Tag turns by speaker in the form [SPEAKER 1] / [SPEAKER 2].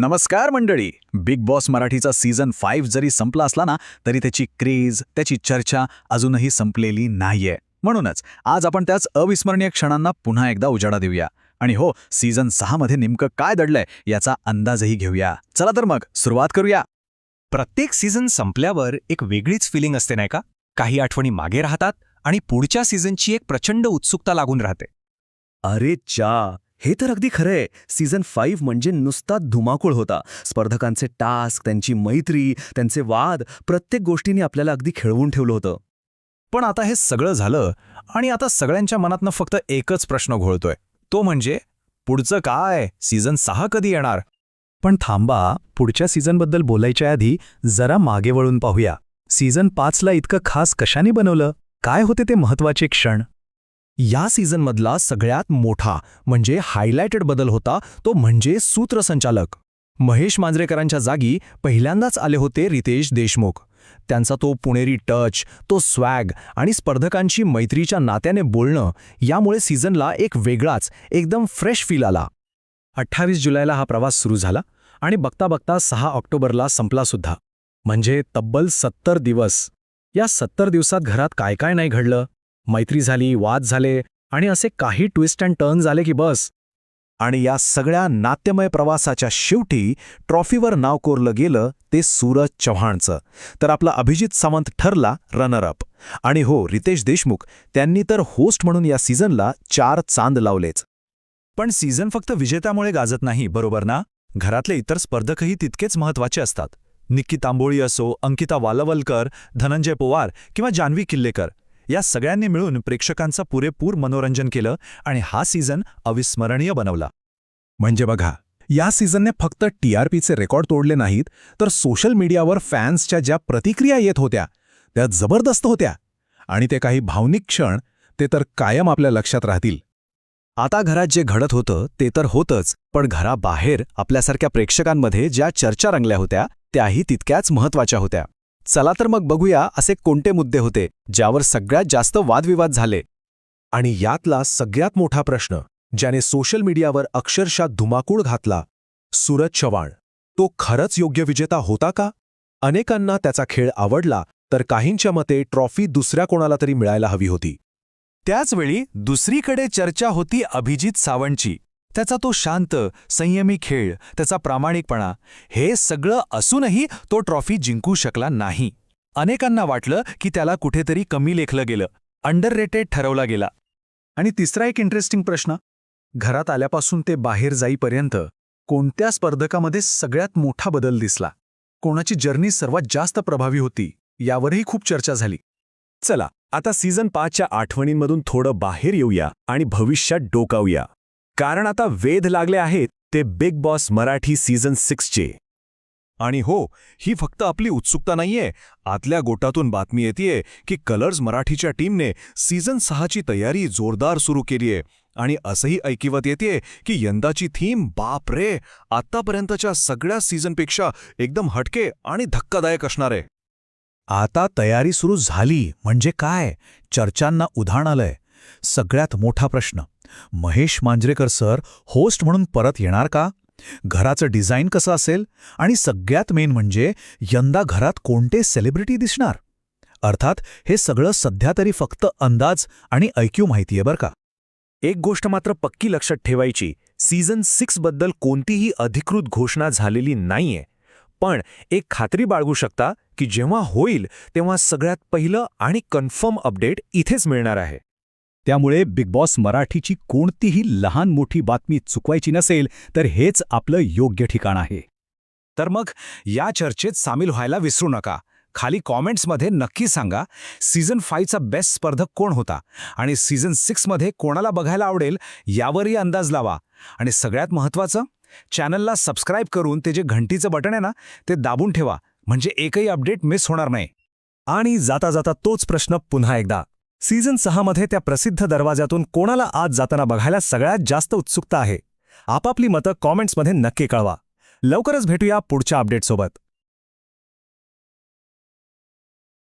[SPEAKER 1] नमस्कार मंडळी. Bigg Boss मराठीचा सीझन फाईव्ह जरी संपला असला ना तरी त्याची क्रेज त्याची चर्चा अजूनही संपलेली नाहीये. म्हणूनच आज आपण त्याच अविस्मरणीय क्षणांना पुन्हा एकदा उजाडा देऊया. आणि हो सीझन सहामध्ये नेमकं काय दडलंय याचा अंदाजही घेऊया. चला तर मग सुरुवात करूया.
[SPEAKER 2] प्रत्येक सीझन संपल्यावर एक वेगळीच फिलिंग असते नाही का? काही आठवणी मागे राहतात आणि पुढच्या सीझनची एक प्रचंड उत्सुकता लागून राहते.
[SPEAKER 3] अरे चा हे तर अगदी खरंय सीझन फाईव्ह म्हणजे नुसता धुमाकूळ होता. स्पर्धकांचे टास्क त्यांची मैत्री त्यांचे वाद प्रत्येक गोष्टीने आपल्याला अगदी खेळवून ठेवलं होतं.
[SPEAKER 2] पण आता हे सगळं झालं आणि आता सगळ्यांच्या मनातनं फक्त एकच प्रश्न घोळतोय. तो म्हणजे पुढचं काय? सीझन सहा कधी येणार?
[SPEAKER 4] पण थांबा पुढच्या सीझनबद्दल बोलायच्या आधी जरा मागे वळून पाहूया. सीझन पाचला इतकं खास कशाने बनवलं? काय होते ते महत्त्वाचे क्षण?
[SPEAKER 2] या सीझनमधला सगळ्यात मोठा म्हणजे हायलायटेड बदल होता तो म्हणजे सूत्रसंचालक. महेश मांजरेकरांच्या जागी पहिल्यांदाच आले होते रितेश देशमुख. त्यांचा तो पुणेरी टच तो स्वॅग आणि स्पर्धकांची मैत्रीच्या नात्याने बोलणं यामुळे सीझनला एक वेगळाच एकदम फ्रेश फील आला. अठ्ठावीस जुलैला हा प्रवास सुरू झाला आणि बघता बघता सहा ऑक्टोबरला संपलासुद्धा म्हणजे तब्बल सत्तर दिवस. या सत्तर दिवसात घरात काय काय नाही घडलं? मैत्री झाली वाद झाले आणि असे काही ट्विस्ट अँड टर्न झाले की बस. आणि या सगळ्या नाट्यमय प्रवासाच्या शेवटी ट्रॉफीवर नाव कोरलं गेलं ते सूरज चव्हाणचं. तर आपला अभिजित सावंत ठरला रनरअप आणि हो रितेश देशमुख त्यांनी तर होस्ट म्हणून या सीझनला चार चांद लावलेच. पण सीझन फक्त विजेत्यामुळे गाजत नाही बरोबर ना? घरातले इतर स्पर्धकही तितकेच महत्त्वाचे असतात. निक्की तांबोळी असो अंकिता वालवलकर धनंजय पोवार किंवा जान्हवी किल्लेकर. या सगळ्यांनी मिळून प्रेक्षकांचं पुरेपूर मनोरंजन केलं आणि हा सीझन अविस्मरणीय बनवला. म्हणजे बघा या सीझनने फक्त टीआरपीचे रेकॉर्ड तोडले नाहीत तर सोशल मीडियावर फॅन्सच्या ज्या प्रतिक्रिया येत होत्या त्या जबरदस्त होत्या. आणि ते काही भावनिक क्षण ते तर कायम आपल्या लक्षात राहतील. आता घरात जे घडत होतं ते तर होतंच पण घराबाहेर आपल्यासारख्या प्रेक्षकांमध्ये ज्या चर्चा रंगल्या होत्या त्याही तितक्याच महत्त्वाच्या होत्या. चला तर मग बघूया असे कोणते मुद्दे होते ज्यावर सगळ्यात जास्त वादविवाद झाले. आणि यातला सगळ्यात मोठा प्रश्न ज्याने सोशल मीडियावर अक्षरशः धुमाकूळ घातला सूरज चव्हाण. तो खरंच योग्य विजेता होता का? अनेकांना त्याचा खेळ आवडला तर काहींच्या मते ट्रॉफी दुसऱ्या कोणाला तरी मिळायला हवी होती. त्याचवेळी दुसरीकडे चर्चा होती अभिजित सावंतची. त्याचा तो शांत संयमी खेळ त्याचा प्रामाणिकपणा हे सगळं असूनही तो ट्रॉफी जिंकू शकला नाही. अनेकांना वाटलं की त्याला कुठेतरी कमी लेखलं गेलं अंडररेटेड ठरवला गेला. आणि तिसरा एक इंटरेस्टिंग प्रश्न घरात आल्यापासून ते बाहेर जाईपर्यंत कोणत्या स्पर्धकामध्ये सगळ्यात मोठा बदल दिसला? कोणाची जर्नी सर्वात जास्त प्रभावी होती? यावरही खूप चर्चा झाली. चला आता सीझन पाचच्या आठवणींमधून थोडं बाहेर येऊया आणि भविष्यात डोकावूया. कारण आता वेध लागले आहेत ते बिग बॉस मराठी सीझन सिक्सचे. आणि हो ही फक्त आपली उत्सुकता नाहीये. आतल्या गोटातून बातमी येतेय की कलर्स मराठीच्या टीमने सीझन सहाची तयारी जोरदार सुरू केलीये. आणि असंही ऐकिवत येतेय की यंदाची थीम बाप रे आत्तापर्यंतच्या सगळ्या सीझनपेक्षा एकदम हटके आणि धक्कादायक असणार. आहे
[SPEAKER 4] आता तयारी सुरू झाली म्हणजे काय? चर्चांना उधाण आलंय. सगळ्यात मोठा प्रश्न. महेश मांजरेकर सर होस्ट म्हणून परत येणार का? घराचं डिझाईन कसं असेल? आणि सगळ्यात मेन म्हणजे यंदा घरात कोणते सेलिब्रिटी दिसणार? अर्थात हे सगळं सध्या तरी फक्त अंदाज आणि ऐक्यू माहितीये बरं का.
[SPEAKER 2] एक गोष्ट मात्र पक्की लक्षात ठेवायची सीझन सिक्सबद्दल कोणतीही अधिकृत घोषणा झालेली नाहीये. पण एक खात्री बाळगू शकता की जेव्हा होईल तेव्हा सगळ्यात पहिलं आणि कन्फर्म अपडेट इथेच मिळणार आहे.
[SPEAKER 4] त्यामुळे बिग बॉस मराठीची कोणतीही लहान मोठी बातमी चुकवायची नसेल तर हेच आपलं योग्य ठिकाण आहे.
[SPEAKER 2] तर मग या चर्चेत सामील व्हायला विसरू नका. खाली कॉमेंट्समध्ये नक्की सांगा सीझन फाईव्हचा बेस्ट स्पर्धक कोण होता? आणि सीझन सिक्समध्ये कोणाला बघायला आवडेल यावरही अंदाज लावा. आणि सगळ्यात महत्त्वाचं चॅनलला सबस्क्राईब करून ते जे घंटीचं बटन आहे ना ते दाबून ठेवा. म्हणजे एकही अपडेट मिस होणार नाही. आणि जाता जाता तोच प्रश्न पुन्हा एकदा. सीझन सहामध्ये त्या प्रसिद्ध दरवाजातून कोणाला आज जाताना बघायला सगळ्यात जास्त उत्सुकता आहे. आपापली मतं कॉमेंट्समध्ये नक्की कळवा. लवकरच भेटूया पुढच्या अपडेटसोबत.